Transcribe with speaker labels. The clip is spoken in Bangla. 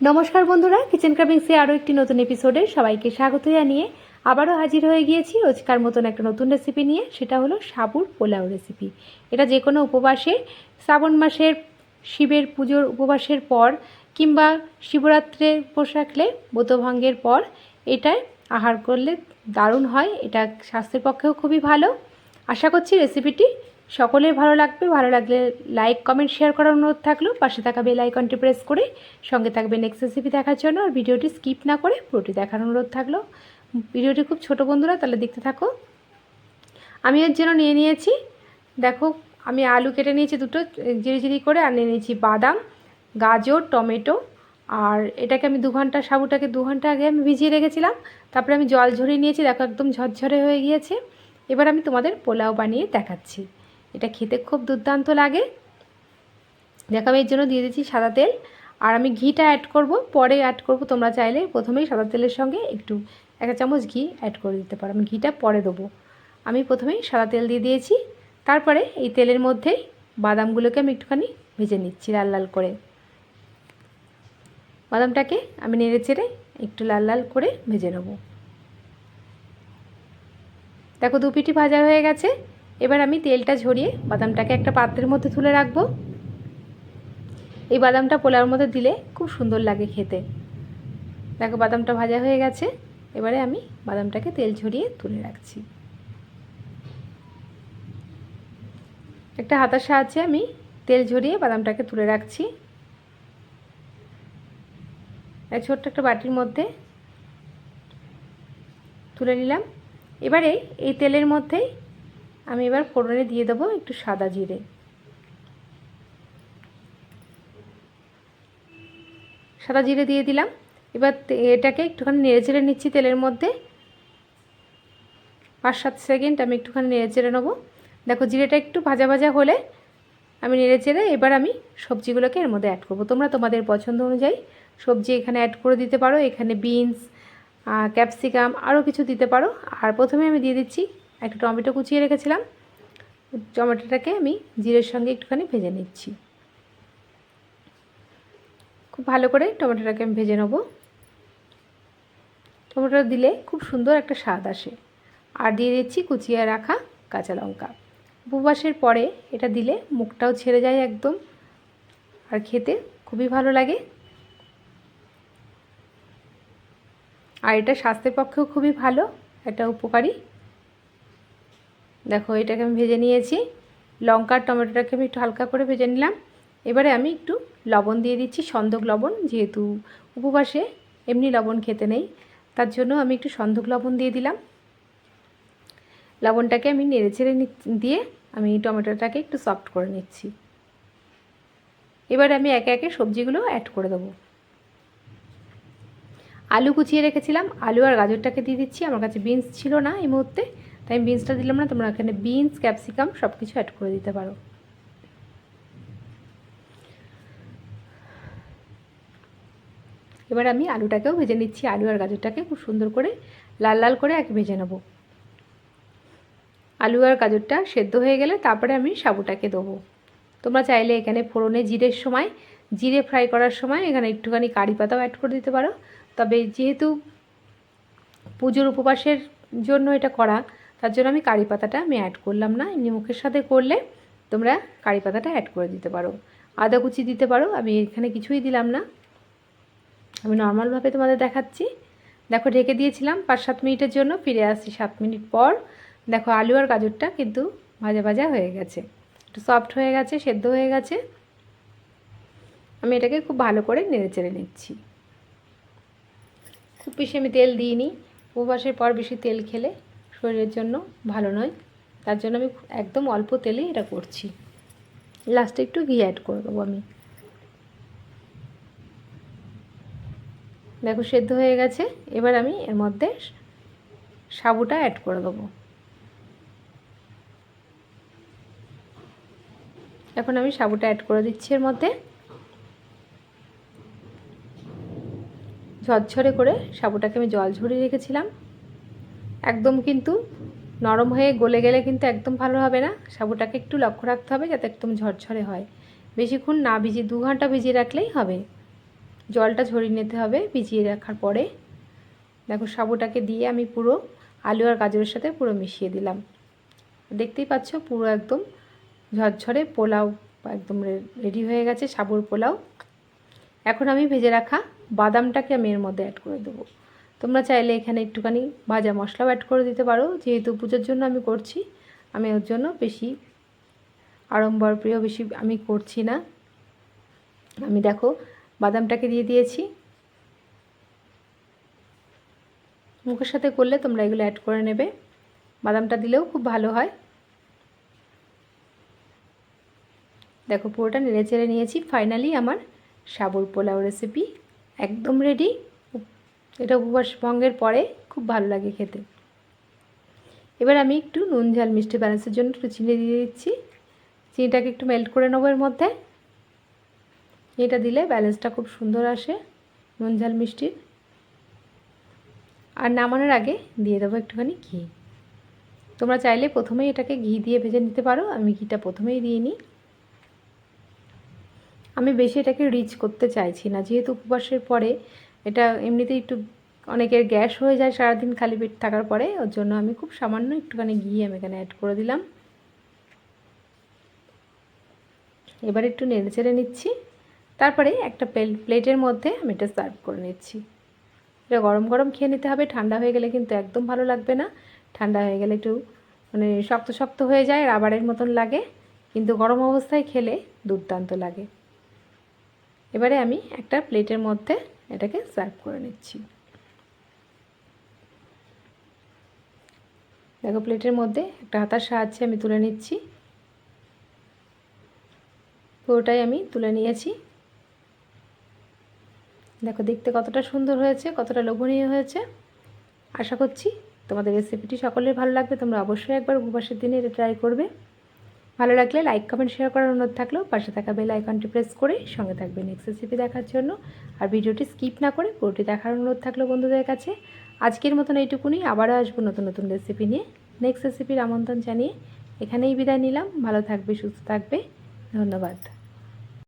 Speaker 1: নমস্কার বন্ধুরা কিচেন ক্রাবিংসে আরও একটি নতুন এপিসোডে সবাইকে স্বাগত জানিয়ে আবারও হাজির হয়ে গিয়েছি রোজকার মতন একটা নতুন রেসিপি নিয়ে, সেটা হলো সাবুর পোলাও রেসিপি এটা যে কোনো উপবাসে, শ্রাবণ মাসের শিবের পুজোর উপবাসের পর কিংবা শিবরাত্রে উপোস রাখলে ব্রতভঙ্গের পর এটায় আহার করলে দারুণ হয়, এটা স্বাস্থ্যের পক্ষেও খুবই ভালো। আশা করছি রেসিপিটি সকলের ভালো লাগবে, ভালো লাগলে লাইক কমেন্ট শেয়ার করার অনুরোধ থাকল। পাশে থাকা বেল আইকনটি প্রেস করে সঙ্গে থাকবে নেক্সট রেসিপি দেখার জন্য। আর ভিডিওটি স্কিপ না করে পুরোটি দেখার অনুরোধ থাকল। ভিডিওটি খুব ছোট বন্ধুরা, তাহলে দেখতে থাকো। আমি এর জন্য নিয়ে নিয়েছি, দেখো, আমি আলু কেটে নিয়েছি দুটো, জিরি জিরি করে, আর নিয়ে নিয়েছি বাদাম, গাজর, টমেটো। আর এটাকে আমি দু ঘণ্টা, সাবুটাকে দু ঘণ্টা আগে আমি ভিজিয়ে রেখেছিলাম। তারপরে আমি জল ঝরিয়ে নিয়েছি, দেখো, একদম ঝরঝরে হয়ে গিয়েছে। এবার আমি তোমাদের পোলাও বানিয়ে দেখাচ্ছি। এটা খেতে খুব দুর্দান্ত লাগে। দেখো আমি এর জন্য দিয়ে দিচ্ছি সাদা তেল। আর আমি ঘিটা অ্যাড করব, পরে অ্যাড করব, তোমরা চাইলে প্রথমেই সাদা তেলের সঙ্গে একটু এক চামচ ঘি অ্যাড করে দিতে পারো। আমি ঘিটা পরে দেবো। আমি প্রথমেই সাদা তেল দিয়ে দিয়েছি। তারপরে এই তেলের মধ্যেই বাদামগুলোকে আমি একটুখানি ভেজে নিচ্ছি লাল লাল করে। বাদামটাকে আমি নেড়ে চেড়ে একটু লাল লাল করে ভেজে নেব। দেখো দু পিঠি ভাজা হয়ে গেছে। এবার আমি তেলটা ঝরিয়ে বাদামটাকে একটা পাত্রের মধ্যে তুলে রাখব। এই বাদামটা পোলাওর মধ্যে দিলে খুব সুন্দর লাগে খেতে। দেখো বাদামটা ভাজা হয়ে গেছে, এবারে আমি বাদামটাকে তেল ঝরিয়ে তুলে রাখছি। একটা হাতার সাহায্যে আমি তেল ঝরিয়ে বাদামটাকে তুলে রাখছি। ছোট্ট একটা বাটির মধ্যে তুলে নিলাম। এবারে এই তেলের মধ্যেই আমি এবার ফোড়নে দিয়ে দেবো একটু সাদা জিরে। সাদা জিরে দিয়ে দিলাম। এবার এটাকে একটুখানি নেড়ে চেড়ে নিচ্ছি তেলের মধ্যে। পাঁচ সাত সেকেন্ড আমি একটুখানি নেড়ে চেড়ে নেব। দেখো জিরেটা একটু ভাজা ভাজা হলে আমি নেড়ে চেড়ে এবার আমি সবজিগুলোকে এর মধ্যে অ্যাড করব। তোমরা তোমাদের পছন্দ অনুযায়ী সবজি এখানে অ্যাড করে দিতে পারো। এখানে বিনস ক্যাপসিকাম আরও কিছু দিতে পারো। আর প্রথমে আমি দিয়ে দিচ্ছি একটা টমেটো কুচিয়ে রেখেছিলাম। টমেটোটাকে আমি জিরের সঙ্গে একটুখানি ভেজে নিচ্ছি। খুব ভালো করে টমেটোটাকে আমি ভেজে নেব। টমেটো দিলে খুব সুন্দর একটা স্বাদ আসে। আর দিয়ে দিচ্ছি কুচিয়ে রাখা কাঁচা লঙ্কা। উপবাসের পরে এটা দিলে মুখটাও ছেড়ে যায় একদম। আর খেতে খুবই ভালো লাগে। আর এটা স্বাস্থ্যের পক্ষেও খুবই ভালো এটা উপকারী। দেখো, এটাকে আমি ভেজে নিয়েছি। লঙ্কার টমেটোটাকে আমি একটু হালকা করে ভেজে নিলাম। এবারে আমি একটু লবণ দিয়ে দিচ্ছি, সন্ধক লবণ, যেহেতু উপবাসে এমনি লবণ খেতে নেই, তার জন্য আমি একটু সন্ধক লবণ দিয়ে দিলাম। লবণটাকে আমি নেড়ে চেড়ে দিয়ে আমি টমেটোটাকে একটু সফট করে নিচ্ছি। এবারে আমি একে একে সবজিগুলো অ্যাড করে দেবো। আলু কুচিয়ে রেখেছিলাম। আলু আর গাজরটাকে দিয়ে দিচ্ছি। আমার কাছে বিনস ছিল না এই মুহূর্তে। তাই আমি বিনসটা দিলাম না, তোমরা এখানে বিনস ক্যাপসিকাম সব কিছু অ্যাড করে দিতে পারো। এবার আমি আলুটাকেও ভেজে নিচ্ছি। আলু আর গাজরটাকে খুব সুন্দর করে লাল লাল করে এক ভেজে নেব। আলু আর গাজরটা সেদ্ধ হয়ে গেলে তারপরে আমি সাবুটাকে দেবো। তোমরা চাইলে এখানে ফোড়নে জিরের সময়, জিরে ফ্রাই করার সময় এখানে একটুখানি কারি পাতাও অ্যাড করে দিতে পারো। তবে যেহেতু পুজোর উপবাসের জন্য এটা করা তার জন্য আমি কারি পাতাটা আমি অ্যাড করলাম না। এমনি মুখের সাথে করলে তোমরা কারি পাতাটা অ্যাড করে দিতে পারো। আদা কুচি দিতে পারো। আমি এখানে কিছুই দিলাম না। আমি নর্মালভাবে তোমাদের দেখাচ্ছি। দেখো, ঢেকে দিয়েছিলাম পাঁচ সাত মিনিটের জন্য। ফিরে আসছি সাত মিনিট পর। দেখো, আলু আর গাজরটা কিন্তু ভাজা ভাজা হয়ে গেছে। একটু সফট হয়ে গেছে, সেদ্ধ হয়ে গেছে। আমি এটাকে খুব ভালো করে নেড়ে চেড়ে নিচ্ছি। খুব বেশি আমি তেল দিইনি। উপবাসের পর বেশি তেল খেলে শরীরের জন্য ভালো নয়। তার জন্য আমি একদম অল্প তেলেই এটা করছি। লাস্টে একটু ঘি অ্যাড করে দেবো আমি। দেখো, সেদ্ধ হয়ে গেছে। এবার আমি এর মধ্যে সাবুটা অ্যাড করে দেবো। এখন আমি সাবুটা অ্যাড করে দিচ্ছি এর মধ্যে। ঝরঝরে করে সাবুটাকে আমি জল ঝরিয়ে রেখেছিলাম। একদম কিন্তু নরম হয়ে গলে গেলে কিন্তু একদম ভালো হবে না। সাবুটাকে একটু লক্ষ্য রাখতে হবে যাতে একদম ঝরঝরে হয়। বেশিক্ষণ না ভিজিয়ে, দু ঘণ্টা ভিজিয়ে রাখলেই হবে। জলটা ঝরিয়ে নিতে হবে ভিজিয়ে রাখার পরে। দেখো সাবুটাকে দিয়ে আমি পুরো আলু আর গাজরের সাথে পুরো মিশিয়ে দিলাম। দেখতেই পাচ্ছ পুরো একদম ঝরঝরে পোলাও একদম রেডি হয়ে গেছে সাবুর পোলাও। এখন আমি ভেজে রাখা বাদামটাকে আমি এর মধ্যে অ্যাড করে দেবো। তোমরা চাইলে এখানে একটুখানি ভাজা মশলাও অ্যাড করে দিতে পারো। যেহেতু পুজোর জন্য আমি করছি, আমি ওর জন্য বেশি আড়ম্বর প্রিয় বেশি আমি করছি না। আমি দেখো, বাদামটাকে দিয়ে দিয়েছি। মুখের সাথে করলে তোমরা এগুলো অ্যাড করে নেবে। বাদামটা দিলেও খুব ভালো হয়। দেখো পুরোটা নেড়ে চেড়ে নিয়েছি। ফাইনালি আমার সাবুর পোলাও রেসিপি একদম রেডি এটা উপবাস ভঙ্গের পরে খুব ভালো লাগে খেতে। এবার আমি একটু নুন, ঝাল, মিষ্টি ব্যালেন্সের জন্য একটু চিনি দিয়ে দিচ্ছি। চিনিটাকে একটু মেল্ট করে নেব এর মধ্যে। এটা দিলে ব্যালেন্সটা খুব সুন্দর আসে, নুন, ঝাল মিষ্টির আর নামানোর আগে দিয়ে দেবো একটুখানি ঘি। তোমরা চাইলে প্রথমেই এটাকে ঘি দিয়ে ভেজে নিতে পারো, আমি ঘিটা প্রথমেই দিয়ে নিই। আমি বেশি এটাকে রিচ করতে চাইছি না, যেহেতু উপবাসের পরে এটা এমনিতেই একটু অনেকের গ্যাস হয়ে যায় সারাদিন খালি পেট থাকার পরে, ওর জন্য আমি খুব সামান্য একটুখানি ঘি আমি এখানে অ্যাড করে দিলাম। এবার একটু নেড়ে চেড়ে নিচ্ছি। তারপরে একটা প্লেটের মধ্যে আমি এটা সার্ভ করে নিচ্ছি। এটা গরম গরম খেয়ে নিতে হবে, ঠান্ডা হয়ে গেলে কিন্তু একদম ভালো লাগবে না। ঠান্ডা হয়ে গেলে একটু মানে শক্ত শক্ত হয়ে যায়, রাবারের মতন লাগে, কিন্তু গরম অবস্থায় খেলে দুর্দান্ত লাগে। এবারে আমি একটা প্লেটের মধ্যে এটাকে সার্ভ করে নিচ্ছি। দেখো, প্লেটের মধ্যে একটা হাতার সাহায্যে আমি তুলে নিচ্ছি। পুরোটাই আমি তুলে নিয়েছি। দেখো, দেখতে কতটা সুন্দর হয়েছে, কতটা লোভনীয় হয়েছে। আশা করছি তোমাদের রেসিপিটি সকলের ভালো লাগবে, তোমরা অবশ্যই একবার উপবাসের দিনে এটা ট্রাই করবে। ভালো লাগলে লাইক কমেন্ট শেয়ার করার অনুরোধ থাকলেও পাশে থাকা বেল আইকনটি প্রেস করে সঙ্গে থাকবে নেক্সট রেসিপি দেখার জন্য। আর ভিডিওটি স্কিপ না করে পুরোটি দেখার অনুরোধ থাকল বন্ধুদের কাছে। আজকের মতন এইটুকুনি, আবারও আসব নতুন নতুন রেসিপি নিয়ে। নেক্সট রেসিপির আমন্ত্রণ জানিয়ে এখানেই বিদায় নিলাম। ভালো থাকবে, সুস্থ থাকবে। ধন্যবাদ।